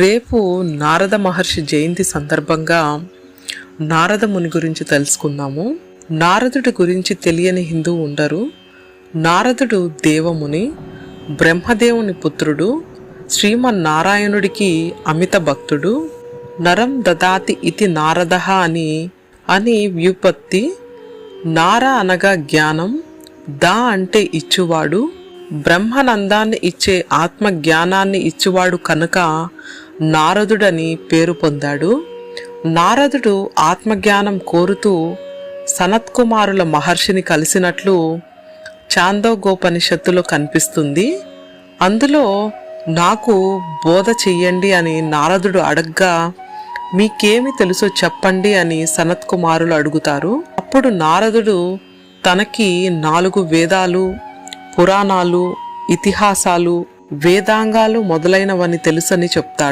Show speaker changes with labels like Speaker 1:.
Speaker 1: రేపు నారద మహర్షి జయంతి సందర్భంగా నారద ముని గురించి తెలుసుకుందాము. నారదుడి గురించి తెలియని హిందువు ఉండరు. నారదుడు దేవముని బ్రహ్మదేవుని పుత్రుడు శ్రీమన్నారాయణుడికి అమిత భక్తుడు నరం దదాతి ఇది నారద అని అని వ్యుపత్తి నార అనగా జ్ఞానం దా అంటే ఇచ్చువాడు బ్రహ్మానందాన్ని ఇచ్చే ఆత్మ జ్ఞానాన్ని ఇచ్చువాడు కనుక నారదుడని పేరు పొందాడు. నారదుడు ఆత్మజ్ఞానం కోరుతూ సనత్కుమారుల మహర్షిని కలిసినట్లు చాందోగోపనిషత్తులో కనిపిస్తుంది. అందులో నాకు బోధ చెయ్యండి అని నారదుడు అడగ్గా మీకేమి తెలుసో చెప్పండి అని సనత్ కుమారులు అడుగుతారు. అప్పుడు నారదుడు తనకి నాలుగు వేదాలు పురాణాలు ఇతిహాసాలు వేదాంగాలు మొదలైనవని తెలుసని చెప్తాడు.